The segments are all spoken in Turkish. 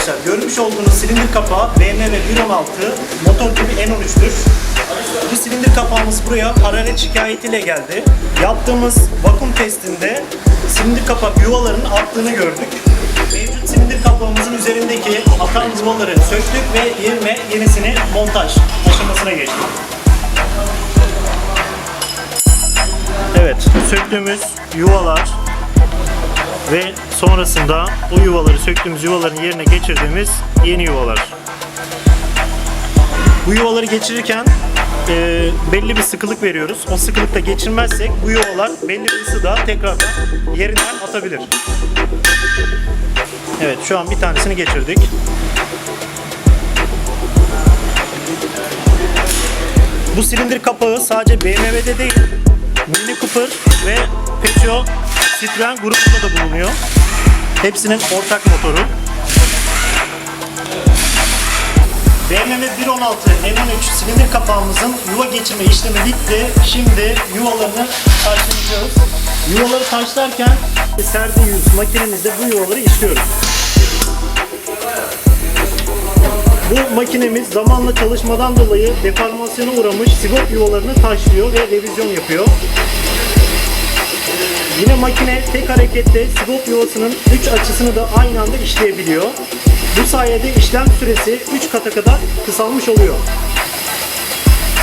arkadaşlar. Görmüş olduğunuz silindir kapağı BMW 116 motor tipi N13'tür. Bu silindir kapağımız buraya hararet şikayetiyle geldi. Yaptığımız vakum testinde silindir kapak yuvalarının attığını gördük. Mevcut silindir kapağımızın üzerindeki atan yuvaları söktük ve yerine yenisini montaj aşamasına geçtik. Evet, söktüğümüz yuvalar ve sonrasında o yuvaları söktüğümüz yuvaların yerine geçirdiğimiz yeni yuvalar. Bu yuvaları geçirirken e, belli bir sıkılık veriyoruz. O sıkılıkta geçirmezsek bu yuvalar belli bir ısıda tekrardan yerinden atabilir. Evet şu an bir tanesini geçirdik. Bu silindir kapağı sadece BMW'de değil, Mini Cooper ve Peugeot Citroen grubunda da bulunuyor. Hepsinin ortak motoru. BMW 116 M13 silindir kapağımızın yuva geçirme işlemi bitti. Şimdi yuvalarını taşlayacağız. Yuvaları taşlarken serdi yüz makinemizde bu yuvaları işliyoruz. Bu makinemiz zamanla çalışmadan dolayı deformasyona uğramış sigop yuvalarını taşlıyor ve revizyon yapıyor. Yine makine tek harekette sigop yuvasının 3 açısını da aynı anda işleyebiliyor. Bu sayede işlem süresi 3 kata kadar kısalmış oluyor.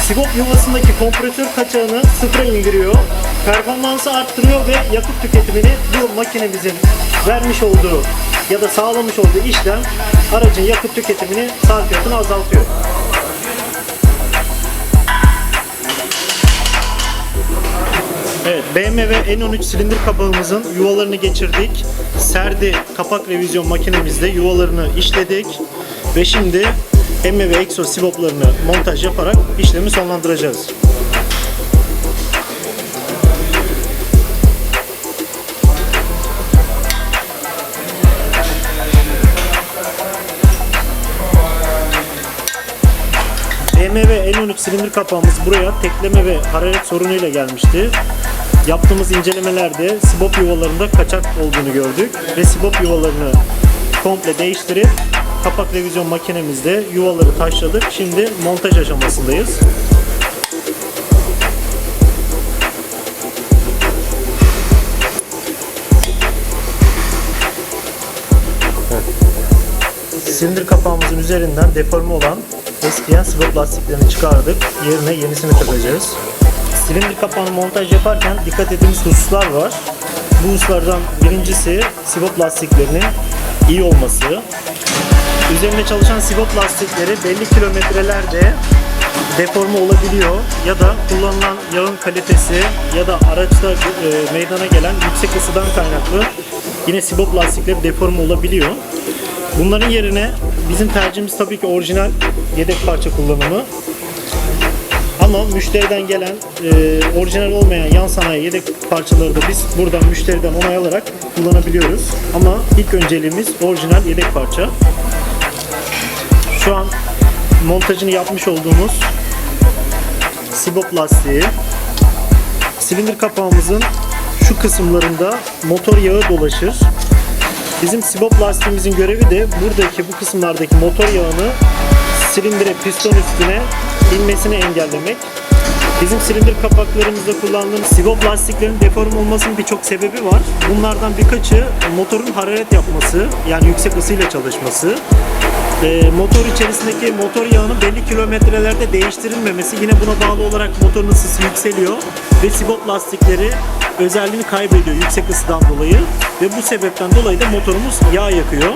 Sigop yuvasındaki kompresör kaçağını sıfıra indiriyor. Performansı arttırıyor ve yakıt tüketimini bu makinemizin vermiş olduğu ya da sağlamış olduğu işlem aracın yakıt tüketimini sarfiyatını azaltıyor. Evet, BMW N13 silindir kapağımızın yuvalarını geçirdik. Serdi kapak revizyon makinemizde yuvalarını işledik. Ve şimdi emme ve egzoz sivoplarını montaj yaparak işlemi sonlandıracağız. BMW N13 silindir kapağımız buraya tekleme ve hararet sorunuyla gelmişti. Yaptığımız incelemelerde sibop yuvalarında kaçak olduğunu gördük ve sibop yuvalarını komple değiştirip kapak revizyon makinemizde yuvaları taşladık. Şimdi montaj aşamasındayız. Silindir kapağımızın üzerinden deforme olan eskiyen sibop lastiklerini çıkardık. Yerine yenisini takacağız. Silindir kapağını montaj yaparken dikkat ettiğimiz hususlar var. Bu hususlardan birincisi sibop lastiklerinin iyi olması. Üzerinde çalışan sibop lastikleri belli kilometrelerde deforme olabiliyor ya da kullanılan yağın kalitesi ya da araçta e, meydana gelen yüksek ısıdan kaynaklı yine sibop lastikleri deforme olabiliyor. Bunların yerine bizim tercihimiz tabii ki orijinal yedek parça kullanımı. Ama müşteriden gelen e, orijinal olmayan yan sanayi yedek parçaları da biz buradan müşteriden onay alarak kullanabiliyoruz. Ama ilk önceliğimiz orijinal yedek parça. Şu an montajını yapmış olduğumuz sibop lastiği. Silindir kapağımızın şu kısımlarında motor yağı dolaşır. Bizim sibop lastiğimizin görevi de buradaki bu kısımlardaki motor yağını silindire piston üstüne inmesini engellemek. Bizim silindir kapaklarımızda kullandığımız sibop lastiklerin deform olmasının birçok sebebi var. Bunlardan birkaçı motorun hararet yapması, yani yüksek ısıyla çalışması. Ee, motor içerisindeki motor yağının belli kilometrelerde değiştirilmemesi yine buna bağlı olarak motorun ısısı yükseliyor ve sibop lastikleri özelliğini kaybediyor yüksek ısıdan dolayı ve bu sebepten dolayı da motorumuz yağ yakıyor.